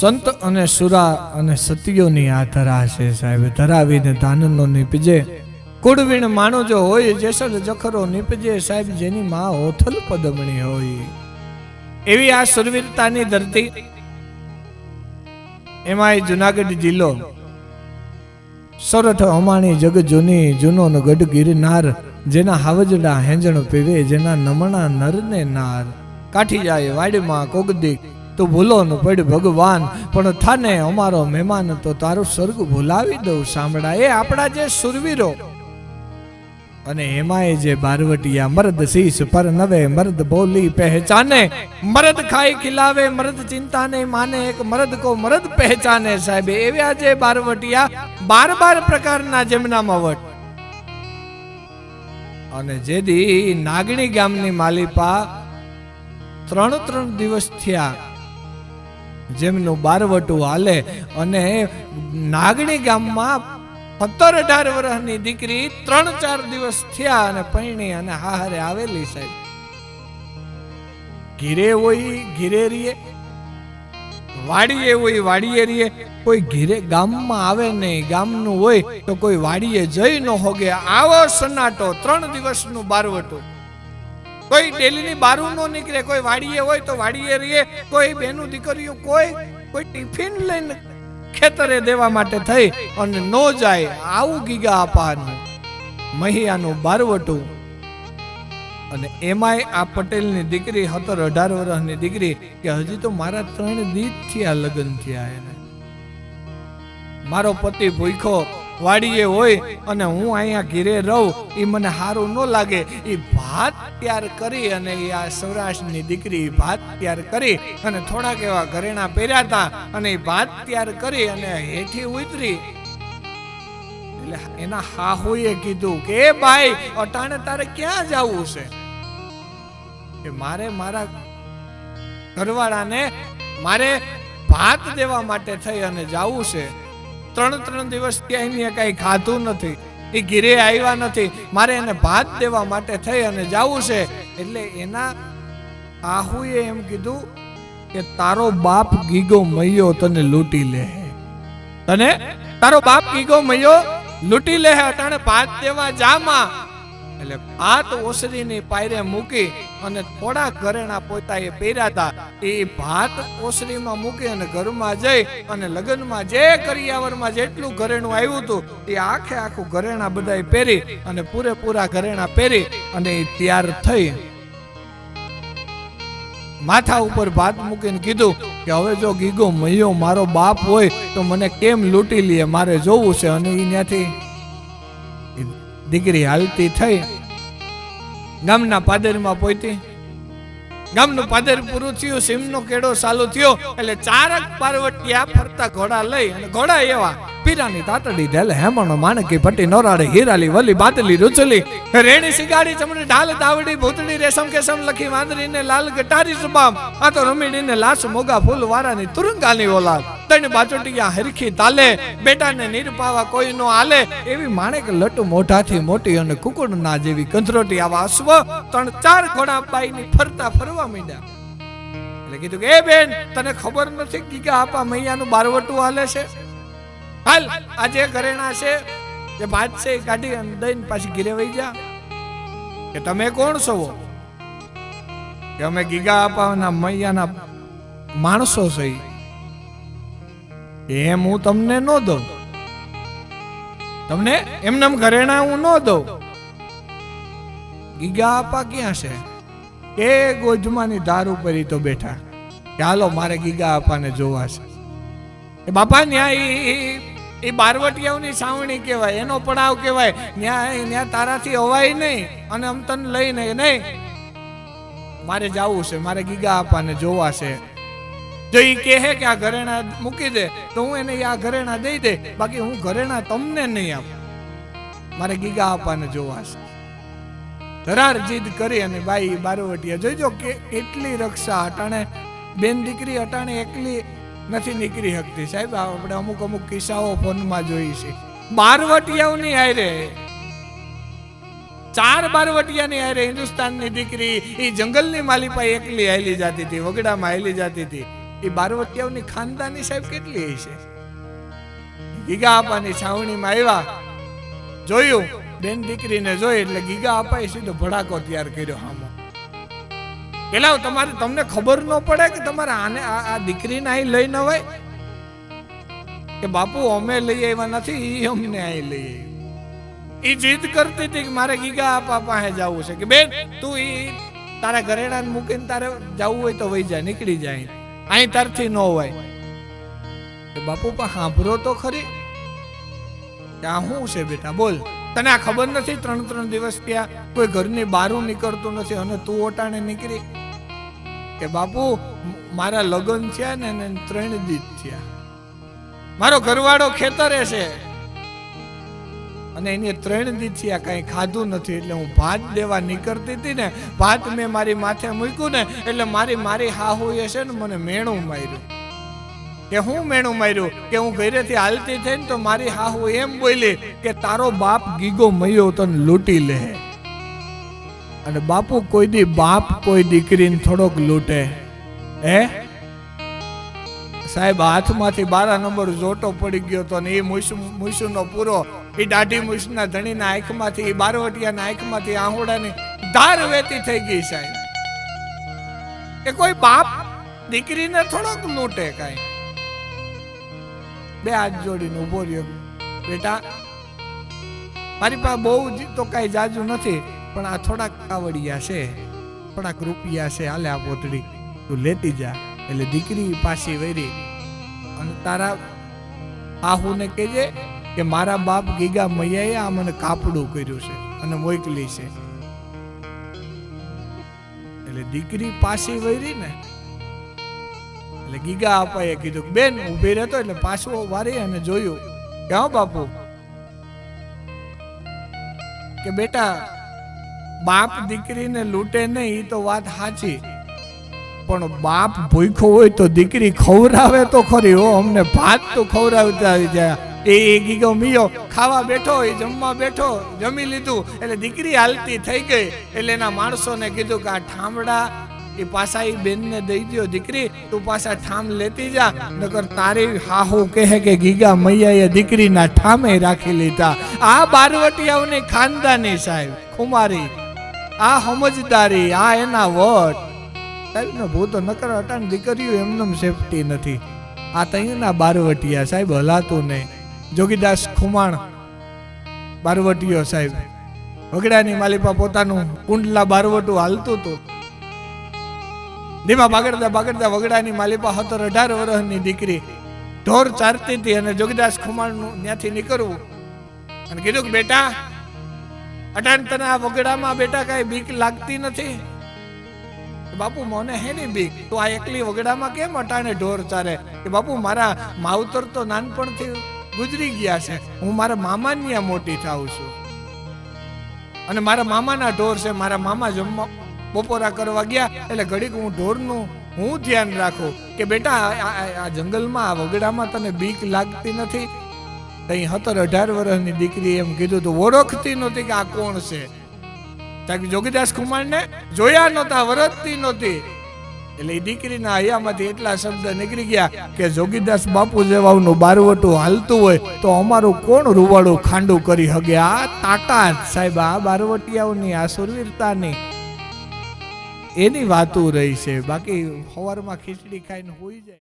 સંત અને સુરા અને સતીઓની આ ધરા છે સાહેબ. ધરાવીને ધાનનો નીપજે. કુડવીણ માણો જો હોય, જેસલ જખરો નીપજે સાહેબ, જેની માં ઓથલ પદમણી હોય. એવી આ સુરવીરતાની ધરતી. એમાંય જુનાગઢ જિલ્લો. સોરઠ અમાણી જગ જૂની જૂનો ગઢ ગિરનાર, જેના હાવજડા હેંજણ પીવે, જેના નમણા નરને નાર. કાઠી જાય વાડીમાં કોગદી તું ભૂલો ન પડ ભગવાન. પણ થાને અમારો મહેમાન તો તારો સ્વર્ગ ભૂલાવી દઉં, સાંભળા. એ આપણા જે સુરવીરો. અને એમાંય જે બારવટિયા મર્દ શીશ પર નવે મર્દ બોલી પહેચાને. મર્દ ખાઈ ખિલાવે, મર્દ ચિંતા ને માને. એક મર્દ કો મર્દ પહેચાને સાહેબ. એવા જે બારવટિયા બાર બાર પ્રકારના જેમનામાં વટ અને જેદી નાગણી ગામની માલિપા ત્રણ ત્રણ દિવસ થયા. જેમનું બારવટું હાલે અને નાગણી ગામમાં સત્તર અઢાર વર્ષની દીકરી ત્રણ ચાર દિવસ થયા અને પૈણી અને હારે આવેલી સાહેબ. ઘીરે હોય, ઘીરે રીએ વાડીએ હોય, વાડીએ રીએ કોઈ ઘીરે ગામમાં આવે નહીં, ગામનું હોય તો કોઈ વાડીએ જઈ ન હોગે. આવો સન્નાટો, ત્રણ દિવસનું બારવટું. કોઈ ડેલીની બારું ન નીકળે, કોઈ વાડીએ હોય તો વાડીએ રહીએ, કોઈ બેનું દીકરીઓ કોઈ કોઈ ટિફિન લઈને ખેતરે દેવા માટે થઈ અને નો જાય, આવું ગીગા અપાનું મહિયાનું બારવટું. અને એમાંય આ પટેલની દીકરી, હતર અઢાર વર્ષની દીકરી, કે હજી તો મારા ત્રણ દીત થયા લગ્ન થયા એને. મારો પતિ ભૂખો વાડીએ હોય અને હું અહીંયા ઘીરે રહું એ મને સારું ન લાગે. એ ભાત તૈયાર કરી અને એ આ સૌરાષ્ટ્રની દીકરી ભાત તૈયાર કરી અને થોડાક એવા ઘરેણા પહેર્યા હતા અને એ ભાત તૈયાર કરી અને હેઠી ઉતરી. એટલે એના હાહુએ કીધું કે ભાઈ, અટાણે તારે ક્યાં જવું છે? કે મારે મારા ઘરવાળાને મારે ભાત દેવા માટે થઈ અને જવું છે. ત્રણ ત્રણ દિવસ ત્યાં એને કઈ ખાધું નથી. એ ઘીરે આવ્યા નથી. મારે એને ભાત દેવા માટે થઈ અને જવું છે. એટલે એના આહુએ એમ કીધું કે, તારો બાપ ગીગો મૈયો તને લૂંટી લે તને? તારો બાપ ગીગો મૈયો લૂંટી લે અટાણે ભાત દેવા જામાં એટલે ભાત ઓસરીની પાયરે મૂકી અને થોડા ઘરેણા પોતાએ પહેર્યા હતા. એ ભાત ઓસરીમાં મૂકી અને ઘરમાં જઈ અને લગ્નમાં જે કરિયાવરમાં જેટલું ઘરેણું આવ્યું હતું, એ આખે આખું ઘરેણા બધાએ પહેરી અને પૂરેપૂરા ઘરેણા પહેરી અને એ તૈયાર થઈ. માથા ઉપર ભાત મૂકીને કીધું કે, હવે જો ગીગો, મૈયો મારો બાપ હોય તો મને કેમ લૂંટી લે? મારે જોવું છે અને એ ત્યાંથી દીકરી હાલતી થઈ. ગામના પાદરમાં પહોંચી ગામનું પાદર પૂરું થયું, સિમનો કેડો ચાલુ થયો. એટલે ચારક પાર્વતીયા ફરતા ઘોડા લઈ અને ઘોડા એવા પીરાની તાતડી ઢેલે, હેમણો માણકી પટ્ટી નોરાડે હીરાલી, વલી, બાતલી, રૂચલી, રેણી, સિગાડી, ચમડી, ઢાલ, દાવડી, ભૂતડી, રેશમ કેસમ લખી, વાંદરીને લાલ ગટારી સુબામ. આ તો રમીડીને લાશ, મોગા ફૂલ, વારાની તુરંગાની ઓલાદ. તણ બાચોટિયા હરખી તાલે, બેટાને નીરપાવા કોઈ નો આલે. એવી માણેક લટુ મોઢાથી મોટી અને કુકુડના જેવી કંથરોટી આવા અશ્વ, ત્રણ ચાર ઘોડા બાઈની ફરતા ફરવા માંડ્યા. એટલે કીધું કે, એ બેન, તને ખબર નથી કે આપા મૈયાનું બારવટું હાલે છે? હાલ, આજે ઘરેણા છે. એ ભાત છે એ કાઢી અને દઈને પાછી ઘીરે વહી જા કે તમે કોણ છો? કે અમે ગીગા આપાના મૈયાના માણસો છે એમ હું તમને ન દઉં. તમને એમને ઘરેણા હું ન દઉં. ગીગા આપા ક્યાં છે? એ ગોજમાની ધાર ઉપર તો બેઠા. કે હાલો, મારે ગીગા આપાને જોવા છે. બાપા ન્યા ઈ એ બારવટિયાઓની સાવણી કહેવાય, એનો પડાવ કહેવાય. ન્યા ન્યા તારાથી અવાય નહીં અને આમ તને લઈને નહીં મારે જવું છે, મારે ગીગા આપાને જોવા છે. જો એ કહે કે આ ઘરેણા મૂકી દે, તો હું એને આ ઘરેણા દઈ દે. બાકી હું ઘરેણા તમને નહીં આપું. મારે ગીગા આપાને જોવા છે. ધરાર જીદ કરી અને બાઈ બારવટિયા જોઈજો કે કેટલી રક્ષા અટાણે, બેન દીકરી અટાણે એકલી નથી નીકળી શકતી. સાહેબ આપણે અમુક અમુક કિસ્સાઓ ફોનમાં જોઈ છે. બારવટિયાઓની હારે, ચાર બારવટિયાની હારે હિન્દુસ્તાનની દીકરી એ જંગલની માલિપા એકલી હાલી જતી હતી, વગડામાં હાલી જતી હતી. એ બારવટિયાઓની ખાનદાની સાહેબ કેટલી હશે ગીગા આપાની છાવણીમાં આવ્યા. જોયું? બેન દીકરીને જોઈ એટલે ગીગા આપાએ સીધો ભડાકો તૈયાર કર્યો. હામો. પેલા તમારે તમને ખબર ન પડે કે તમારે આને આ દીકરીને અહીં લઈ ન હોય કે બાપુ, અમે લઈ આવ્યા નથી એ અમને અહીં લઈ ઈ જીદ કરતી હતી કે મારે ગીગા આપા પાસે જવું છે. કે બેન, તું એ તારા ઘરેણા મૂકીને તારે જવું હોય તો વહી જાય નીકળી જાય અહીં. તારથી ન હોય કે બાપુ, પણ સાંભળો તો ખરી. કે આ શું છે બેટા, બોલ. તને આ ખબર નથી ત્રણ ત્રણ દિવસ ત્યાં કોઈ ઘરની બારું નીકળતું નથી અને તું ઓટાણે નીકળી? કે બાપુ, મારા લગ્ન થયા ને ત્રણ દીત થયા. મારો ઘરવાળો ખેતરે છે. અને એને ત્રણ દી થયા, કાંઈ ખાધું નથી. એટલે હું ભાત દેવા નીકળતી હતી ને, ભાત મેં મારી માથે મૂક્યું ને, એટલે મારી મારી હાહુએ છે ને મને મેણું માર્યું. કે હું મેણું માર્યું? કે હું ઘરેથી હાલતી થઈને તો મારી હાહુ એમ બોલી કે તારો બાપ ગીગો મયો તને લૂંટી લે. અને બાપુ કોઈ દી બાપ, કોઈ દીકરીને થોડોક લૂંટે. હે? સાહેબ, હાથમાંથી બારા નંબર જોટો પડી ગયો તો ને એ મુસુ મુસુનો પૂરો. એ દાઢી મુસના ધણીના આંખમાંથી, એ બારવટિયાના આંખમાંથી આહોડાની ધાર વેતી થઈ ગઈ સાહેબ. એ કોઈ બાપ દીકરીને થોડોક લૂંટે કાંઈ. બે હાથ જોડીને ઊભો રહ્યો. બેટા, મારી પાસે બહુ તો કાંઈ જાજુ નથી. પણ આ થોડાક કાવડિયા છે, થોડાક રૂપિયા છે હાલે પોતડી તું લેતી જા. એટલે દીકરી પાછી વરી અને તારા આહુને કહેજે કે મારા બાપ ગીગા મૈયાએ આ મને કાપડું કર્યું છે અને મોકલી છે. એટલે દીકરી પાછી વળી ને. એટલે ગીગા આપાએ કીધું બેન ઊભી રહેતો એટલે પાછો વારી અને જોયું. કે હા બાપુ? કે બેટા બાપ દીકરીને લૂંટે નહીં તો વાત સાચી. પણ બાપ ભૂખ્યો હોય તો દીકરી ખવડાવે તો ખરી. હો, અમને ભાત તો ખવડાવતા આવી જાય. એ ગીગો, મિયો, ખાવા બેઠો એ જમવા બેઠો જમી લીધું, એટલે દીકરી હાલતી થઈ ગઈ. એટલે એના માણસોને કીધું કે આ ઠામડા એ પાછા એ બેનને દઈ દ્યો. દીકરી, તું પાછા ઠામ લેતી જા, નકર તારી હાહુ કહે કે ગીગા મૈયાએ દીકરીના ઠામે રાખી લીધા. આ બારવટિયાઓની ખાનદાની સાહેબ, ખુમારી. આ સમજદારી, આ એના વટ. સાહેબ ને ભૂત નકર અટાણ દીકરીઓ એમને સેફટી નથી. આ તહીંના બારવટિયા સાહેબ, હલાતું નહીં. જોગીદાસ ખુમાણ બારવટીયો સાહેબ. વગડાની માલિપા પોતાનું કુંડલા બારવટું હાલતું હતું. ધીમા બાગડતા બાગડતા વગડાની માલિપા હતો અઢાર વર્ષની દીકરી ઢોર ચારતી હતી અને જોગીદાસ ખુમાણનું ત્યાંથી નીકળવું. અને કીધું કે બેટા અટાણ તને આ વગડામાં બેટા કાંઈ બીક લાગતી નથી. બાપુ, મને હે ની બીક? તો આ એકલી વગડામાં કેમ અટાણે ઢોર ચારે? કે બાપુ, મારા માવતર તો નાનપણથી ગુજરી ગયા છે. હું મારા મામાની મોટી થાઉં છું. અને મારા મામાના ઢોર છે. મારા મામા જમવા બપોરા કરવા ગયા. એટલે ઘડીક હું ઢોરનું હું ધ્યાન રાખું કે બેટા આ જંગલમાં, આ વગડામાં તને બીક લાગતી નથી? તઈ સત્તર અઢાર વર્ષની દીકરી એમ કીધું તો, ઓળખતી નહોતી કે આ કોણ છે. ત્યાં જોગીદાસ કુમારને જોયા નહોતા વરતતી નહોતી. એટલે એ દીકરીના હૈયામાંથી એટલા શબ્દ નીકળી ગયા કે જોગીદાસ બાપુ જેવાનું બારવટું હાલતું હોય તો અમારું કોણ રૂવાડું ખાંડું કરી હગે? આ તાકાત સાહેબ, આ બારવટિયાઓની, આ સુરવીરતાની એની વાતો રહી છે. બાકી સવારમાં ખીચડી ખાઈને હોઈ જાય.